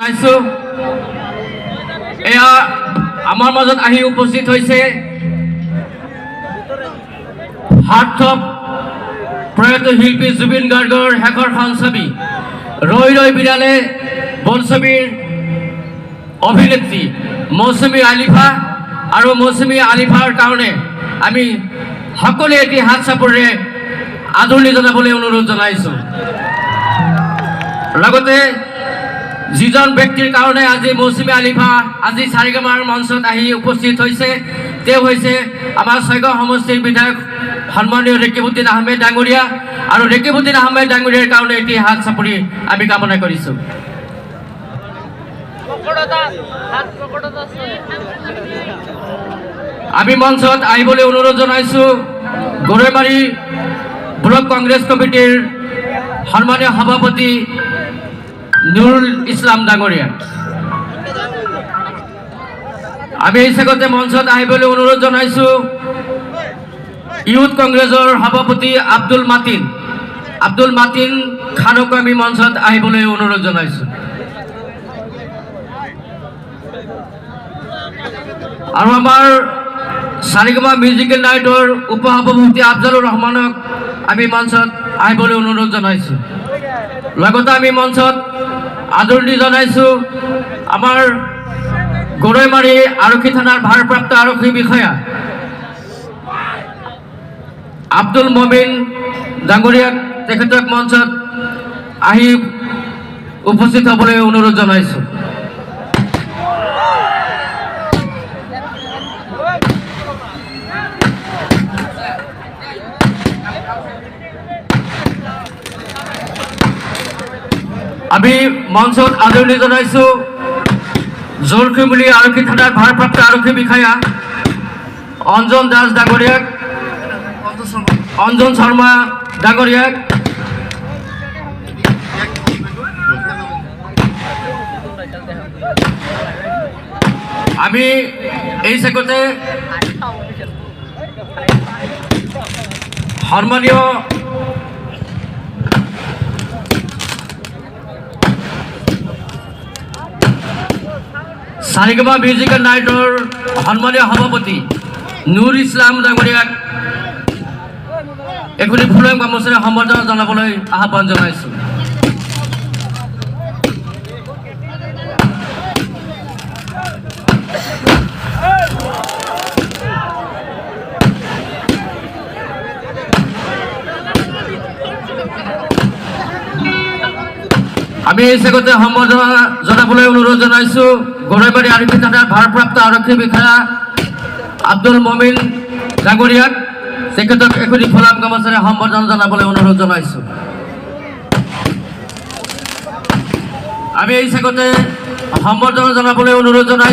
জনাইছো এয়া আমাৰ মাজত আহি উপস্থিত হৈছে হাৰ্থব প্ৰয়াত শিল্পী জুবিন গাৰ্গৰ শেষৰখন ছবি। ৰৈ ৰৈ বিৰালে বোলছবিৰ অভিনেত্ৰী মৌচুমী আলিফা আৰু মৌচুমী আলিফাৰ কাৰণে আমি সকলোৱে এটি হাত চাপৰিৰে আদৰণি জনাবলৈ অনুৰোধ জনাইছোঁ। লগতে যিজন ব্যক্তিৰ কাৰণে আজি মৌচুমী আলিফা আজি চাৰিগামাৰ মঞ্চত আহি উপস্থিত হৈছে, তেওঁ হৈছে আমাৰ ছয়গাঁও সমষ্টিৰ বিধায়ক সন্মানীয় ৰেকিবুদ্দিন আহমেদ ডাঙৰীয়া। আৰু ৰেকিবুদ্দিন আহমেদ ডাঙৰীয়াৰ কাৰণে এটি হাত চাপৰি আমি কামনা কৰিছোঁ। আমি মঞ্চত আহিবলৈ অনুৰোধ জনাইছোঁ, গৰৈমাৰী ব্লক কংগ্ৰেছ কমিটিৰ সন্মানীয় সভাপতি নুৰুল ইছলাম ডাঙৰীয়া আমি এই চেগতে মঞ্চত আহিবলৈ অনুৰোধ জনাইছোঁ, ইউথ কংগ্ৰেছৰ সভাপতি আব্দুল মাতিন। আব্দুল মাতিন খানকো আমি মঞ্চত আহিবলৈ অনুৰোধ জনাইছোঁ। আৰু আমাৰ চাৰিগামা মিউজিকেল নাইটৰ উপ সভাপতি আফজালুৰ ৰহমানক আমি মঞ্চত আহিবলৈ অনুৰোধ জনাইছোঁ। লগতে আমি মঞ্চত আদৰণি জনাইছোঁ। আমাৰ গৰৈমাৰী আৰক্ষী থানাৰ ভাৰপ্ৰাপ্ত আৰক্ষী বিষয়া আব্দুল মমিন ডাঙৰীয়াক তেখেতক মঞ্চত আহি উপস্থিত হ'বলৈ অনুৰোধ জনাইছোঁ। আমি মঞ্চত আদৰণি জনাইছোঁ। জোৰখিমুলি আৰক্ষী থানাৰ ভাৰপ্ৰাপ্ত আৰক্ষী বিষয়া অঞ্জন দাস ডাঙৰীয়াক অঞ্জন শৰ্মা ডাঙৰীয়াক। আমি এই চেগতে সন্মানীয় চাৰিগামা মিউজিক্যাল নাইটৰ সন্মানীয় সভাপতি নুৰ ইছলাম ডাঙৰীয়াক এখনি ফুলম গামোচাৰে সম্বৰ্ধনা জনাবলৈ আহ্বান জনাইছোঁ। আমি এই চেগতে সম্বৰ্ধনা জনাবলৈ অনুৰোধ জনাইছোঁ। গৰৈবাৰী আৰক্ষী থানাৰ ভাৰপ্ৰাপ্ত আৰক্ষী বিষয়া আব্দুল মমিন ডাঙৰীয়াক তেখেতক এখনি ফুলাম গামোচাৰে সম্বৰ্ধনা জনাবলৈ অনুৰোধ জনাইছোঁ। আমি এই চেগতে সম্বৰ্ধনা জনাবলৈ অনুৰোধ জনাইছোঁ।